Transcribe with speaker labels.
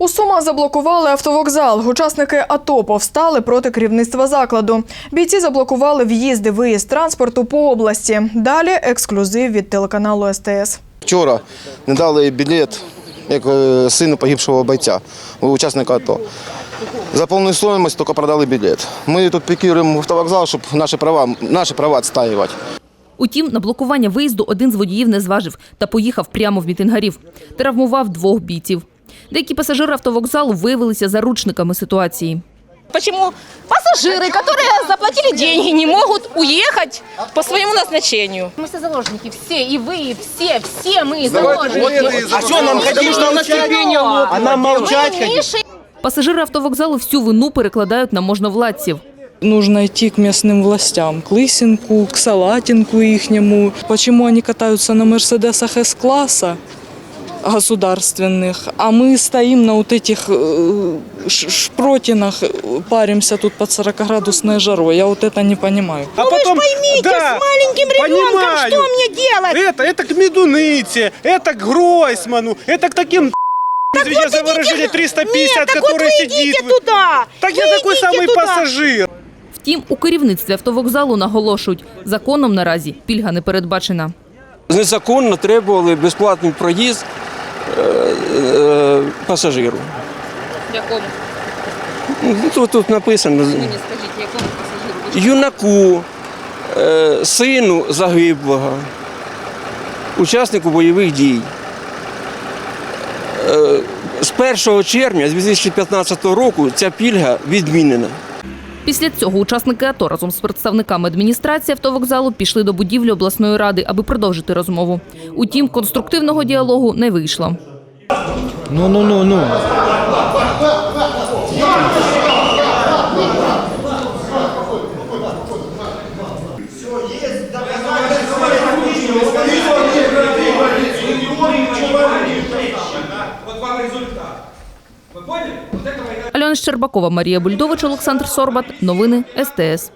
Speaker 1: У Сумах заблокували автовокзал. Учасники АТО повстали проти керівництва закладу. Бійці заблокували в'їзди, виїзд транспорту по області. Далі ексклюзив від телеканалу СТС.
Speaker 2: Вчора не дали білет як е, сину погибшого бойця, учасника АТО. За повну стоїмость тільки продали білет. Ми тут пікіруємо автовокзал, щоб наші права, наші права відстоювати.
Speaker 3: Утім, на блокування виїзду один з водіїв не зважив та поїхав прямо в мітингарів. Травмував двох бійців. Деякі пасажири автовокзалу виявилися заручниками ситуації.
Speaker 4: Почему пассажиры, которые заплатили деньги, не могут уехать по своему назначению? Мы все заложники, все, и вы, и все, все мы заложники.
Speaker 5: А что нам хотим, что у нас терпение лопнуло? А нам молчать
Speaker 4: Мы
Speaker 5: хотим?
Speaker 4: Миша
Speaker 3: Пасажири автовокзалу всю вину перекладають на можновладців.
Speaker 6: Нужно идти к местным властям, к Лысенку, к Салатинку ихнему. Почему они катаются на Мерседесах С-класса государственных, а мы стоим на вот этих э, ш- шпротинах, э, паримся тут под 40-градусной жарой. Я вот это не понимаю.
Speaker 5: А потом, поймите, да, с маленьким ребенком что мне делать? Это, это к Медунице, это к Гройсману, это к таким извините за выражение 350, который сидит. туда. Так я такой самый пассажир.
Speaker 3: Втім, у керівництві автовокзалу наголошують, законом наразі пільга не передбачена.
Speaker 7: незаконно требували безплатний проїзд е, е, пасажиру.
Speaker 4: Якому?
Speaker 7: Ну, Тут, тут написано
Speaker 4: Скажіть, якому пасажиру?
Speaker 7: юнаку, е, сину загиблого, учаснику бойових дій. Е, З 1 червня 2015 року ця пільга відмінена.
Speaker 3: Після цього учасники АТО разом з представниками адміністрації автовокзалу пішли до будівлі обласної ради, аби продовжити розмову. Утім, конструктивного діалогу не вийшло.
Speaker 8: Ну, ну, ну, ну.
Speaker 3: Альона Щербакова, Марія Бульдович, Олександр Сорбат. Новини СТС.